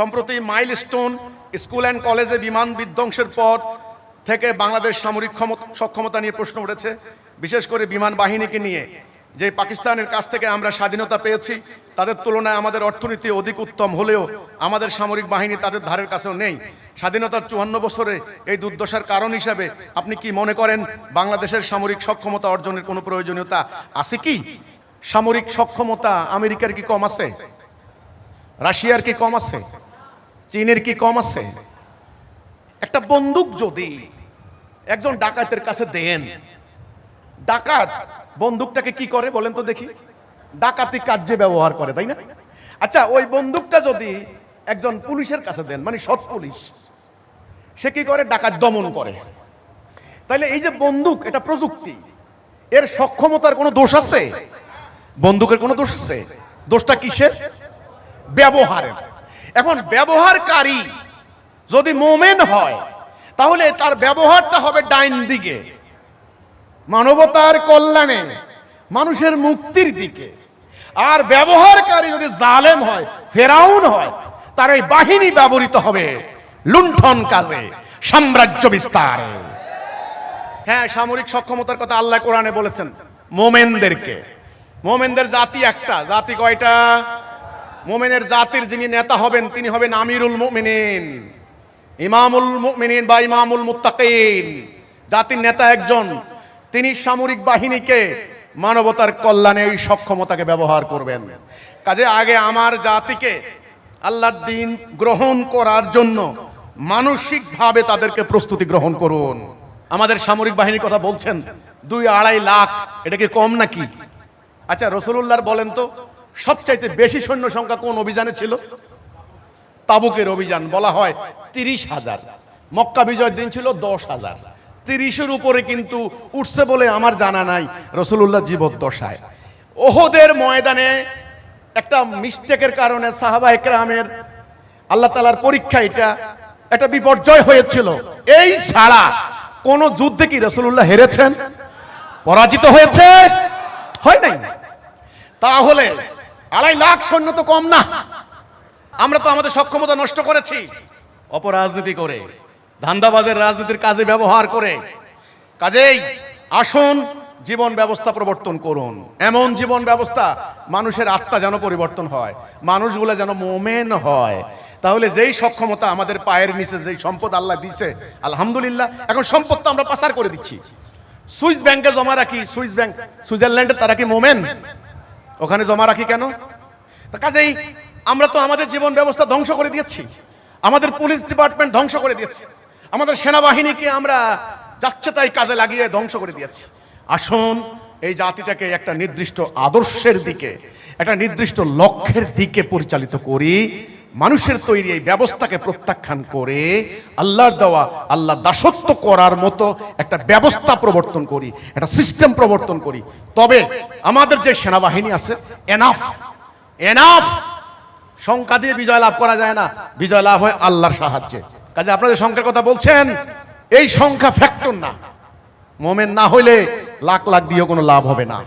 সম্প্রতি milestone school and কলেজে বিমান বিধ্বংসের পর থেকে বাংলাদেশ সামরিক ক্ষমতা, সক্ষমতা নিয়ে প্রশ্ন উঠেছে। বিশেষ করে বিমান বাহিনীকে নিয়ে। যে পাকিস্তানের কাছ থেকে আমরা স্বাধীনতা পেয়েছি, তাদের তুলনায় আমাদের অর্থনীতি অধিক উত্তম হলেও আমাদের সামরিক বাহিনী তাদের ধারের কাছেও নেই। স্বাধীনতার চুয়ান্ন বছরে এই দুর্দশার কারণ হিসাবে আপনি কি মনে করেন বাংলাদেশের সামরিক সক্ষমতা অর্জনের কোনো প্রয়োজনীয়তা আছে কি? সামরিক সক্ষমতা আমেরিকার কি কম আছে? রাশিয়ার কি কম আছে? চীনের কি কম আছে? একটা বন্দুক যদি একজন ডাকাতের কাছে দেন, ডাকাত বন্দুকটাকে কি করে বলেন তো দেখি? ডাকাতি কার্যে ব্যবহার করে, তাই না? আচ্ছা ওই বন্দুকটা যদি একজন পুলিশের কাছে দেন মানে সৎ পুলিশ, সে কি করে? ডাকাত দমন করে। তাইলে এই যে বন্দুক, এটা প্রযুক্তি। এর সক্ষমতার কোনো দোষ আছে? বন্দুকের কোনো দোষ আছে? দোষটা কিসের? ব্যবহারের। এখন ব্যবহারকারী যদি মোমেন হয় তাহলে তার ব্যবহারটা হবে ডাইন দিকে। মানবতার কল্যাণে মানুষের মুক্তির দিকে। আর ব্যবহারকারী যদি জালেম হয় ফেরাউন হয় তার এই বাহিনী ব্যবহৃত হবে লুণ্ঠন কাজে সাম্রাজ্য বিস্তার। হ্যাঁ সামরিক সক্ষমতার কথা আল্লাহ কোরআনে বলেছেন। মোমেনদেরকে। মোমেনদের জাতি একটা। জাতি কয়টা? মোমেনের জাতির যিনি নেতা হবেন, তিনি হবেন আমিরুল মুমিনিন। ইমামুল মুমিনিন বা ইমামুল মুত্তাকিন। জাতির নেতা একজন, তিনি সামরিক বাহিনীকে মানবতার কল্যাণে এই সক্ষমতাকে ব্যবহার করবেন। কাজে আগে আমার জাতিকে আল্লাহর দিন গ্রহণ করার জন্য মানসিকভাবে তাদেরকে প্রস্তুতি গ্রহণ করুন। আমাদের সামরিক বাহিনীর কথা বলছেন, দুই আড়াই লাখ, এটা কি কম নাকি? আচ্ছা রসুল্লাহর বলেন তো সবচাইতে বেশি সৈন্য সংখ্যা কোন অভিযানে ছিল? তাবুকের অভিযান বলা হয় তিরিশ হাজার। মক্কা বিজয়ের দিন ছিল দশ হাজার। তিরিশের উপরে কিন্তু উঠছে বলে আমার জানা নাই রসুল্লাহ জীবদ্দশায়। ওহদের ময়দানে একটা মিস্টেকের কারণে সাহাবা একরামের আল্লাহ তালার পরীক্ষা এটা, একটা বিপর্যয় হয়েছিল। এই ছাড়া কোন যুদ্ধে কি রসুল্লাহ হেরেছেন? পরাজিত হয়েছে? হয় নাই। তাহলে আড়াই লাখ সৈন্য তো কম না। আমরা তো আমাদের সক্ষমতা নষ্ট করেছি। অপরাজনীতি করে, ধান্দাবাজের রাজনীতির কাজে ব্যবহার করে। কাজেই আসুন, জীবন ব্যবস্থা প্রবর্তন করুন। এমন জীবন ব্যবস্থা মানুষের আত্মা যেন পরিবর্তন হয়, মানুষগুলো যেন মোমেন হয়। তাহলে যেই সক্ষমতা আমাদের পায়ের নিচে, যেই সম্পদ আল্লাহ দিছে, আলহামদুলিল্লাহ, এখন সম্পদ তো আমরা পাচার করে দিচ্ছি। সুইস ব্যাংকে জমা রাখি, সুইস ব্যাংক, সুইজারল্যান্ডে তারা কি মোমেন? ওখানে জমা রাখি কেন? কাজেই আমরা তো আমাদের জীবন ব্যবস্থা ধ্বংস করে দিয়েছি। আমাদের পুলিশ ডিপার্টমেন্ট ধ্বংস করে দিয়েছি। আমাদের সেনাবাহিনীকে আমরা যাচ্ছে তাই কাজে লাগিয়ে ধ্বংস করে দিয়েছি। আসুন, এই জাতিটাকে একটা নির্দিষ্ট আদর্শের দিকে, একটা নির্দিষ্ট লক্ষ্যের দিকে পরিচালিত করি। মানুষের তৈরি এই ব্যবস্থাকে প্রত্যাখ্যান করে আল্লাহর দেওয়া, আল্লাহ দাসত্ব করার মতো একটা ব্যবস্থা প্রবর্তন করি, একটা সিস্টেম প্রবর্তন করি। তবে আমাদের যে সেনাবাহিনী আছে এনাফ এনাফ সংখ্যা দিয়ে বিজয় লাভ করা যায় না। বিজয় লাভ হয় আল্লাহর সাহায্যে। কাজে আপনাদের সংখ্যার কথা বলছেন, এই সংখ্যা ফ্যাক্টর না। মোমেন না হইলে লাখ লাখ দিয়েও কোনো লাভ হবে না।